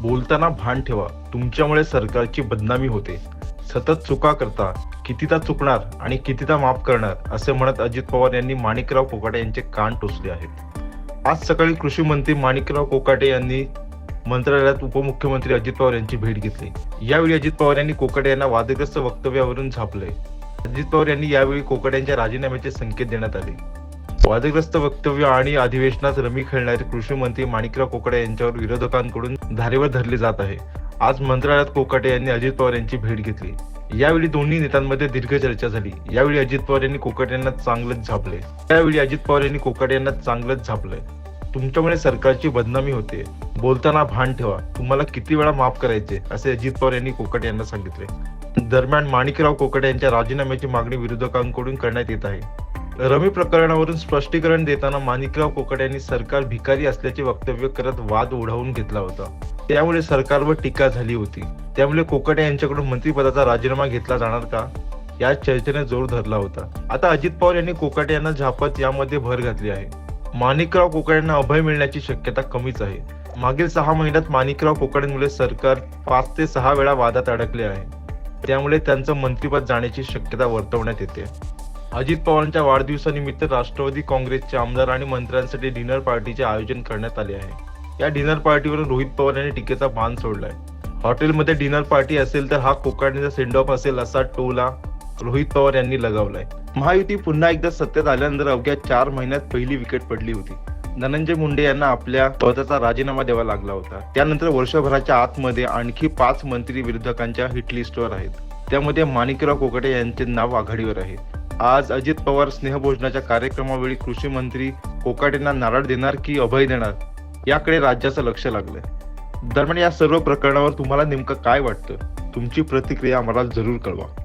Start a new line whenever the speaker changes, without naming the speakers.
बोलताना भान ठेवा. तुमच्यामुळे सरकारची बदनामी होते. सतत चुका करता कितीदा चुकणार आणि कितीदा माफ करणार असे म्हणत अजित पवार यांनी माणिकराव कोकाटे यांचे कान टोचले आहेत. आज सकाळी कृषी मंत्री माणिकराव कोकाटे यांनी मंत्रालयात उपमुख्यमंत्री अजित पवार यांची भेट घेतली. यावेळी अजित पवार यांनी कोकाटे यांना वादग्रस्त वक्तव्यावरून झापले अजित पवार यांनी यावेळी कोकाटे यांच्या राजीनाम्याचे संकेत देण्यात आले. वादग्रस्त वक्तव्य आणि अधिवेशनात रमी खेळणारे कृषी मंत्री माणिकराव कोकाटे यांच्यावर विरोधकांकडून धारेवर धरले जात आहे. आज मंत्रालयात कोकाटे यांनी अजित पवार यांची भेट घेतली. यावेळी दोन्ही नेत्यांमध्ये दीर्घ चर्चा झाली. यावेळी अजित पवार यांनी कोकाटे यांना चांगलंच झापले त्यावेळी अजित पवार यांनी कोकाटे यांना चांगलंच झापलंय. तुमच्यामुळे सरकारची बदनामी होते. बोलताना भान ठेवा. तुम्हाला किती वेळा माफ करायचे असे अजित पवार यांनी कोकाटे यांना सांगितले. दरम्यान माणिकराव कोकाटे यांच्या राजीनाम्याची मागणी विरोधकांकडून करण्यात येत आहे. रमी प्रकरणावरून स्पष्टीकरण देताना माणिकराव कोकड यांनी सरकार भिकारी असल्याचे वक्तव्य करत वाद ओढावून घेतला होता. त्यामुळे सरकारवर टीका झाली होती. त्यामुळे कोकटे यांच्याकडून मंत्रिपदाचा राजीनामा घेतला जाणार का? या चर्चेने जोर धरला होता. आता अजित पवार यांनी कोकाटे यांना झापत यामध्ये भर घातली आहे. माणिकराव कोकाटेंना अभय मिळण्याची शक्यता कमीच आहे. मागील सहा महिन्यात माणिकराव कोकाटेंमुळे सरकार पाच ते सहा वेळा वादात अडकले आहे. त्यामुळे त्यांचं मंत्रिपद जाण्याची शक्यता वर्तवण्यात येते. अजित पवारांच्या वाढदिवसानिमित्त राष्ट्रवादी काँग्रेसचे आमदार आणि मंत्र्यांसाठी डिनर पार्टीचे आयोजन करण्यात आले आहे. या डिनर पार्टीवरून रोहित पवार यांनी टीकेचा भान सोडलाय. हॉटेलमध्ये डिनर पार्टी असेल तर हा कोकाडणीचा सेंड ऑफ असेल असा टोला रोहित पवार यांनी लगावलाय. महायुती पुन्हा एकदा सत्तेत आल्यानंतर अवघ्या चार महिन्यात पहिली विकेट पडली होती. धनंजय मुंडे यांना आपल्या पदाचा राजीनामा द्यावा लागला होता. त्यानंतर वर्षभराच्या आतमध्ये आणखी पाच मंत्री विरोधकांच्या हिटलिस्टवर आहेत. त्यामध्ये माणिकराव कोकाटे यांचे नाव आघाडीवर आहे. आज अजित पवार स्नेहभोजनाच्या कार्यक्रमावेळी कृषी मंत्री कोकाटेंना नारळ देणार की अभय देणार याकडे राज्याचं लक्ष लागलंय. दरम्यान या सर्व प्रकरणावर तुम्हाला नेमकं काय वाटतं? तुमची प्रतिक्रिया आम्हाला जरूर कळवा.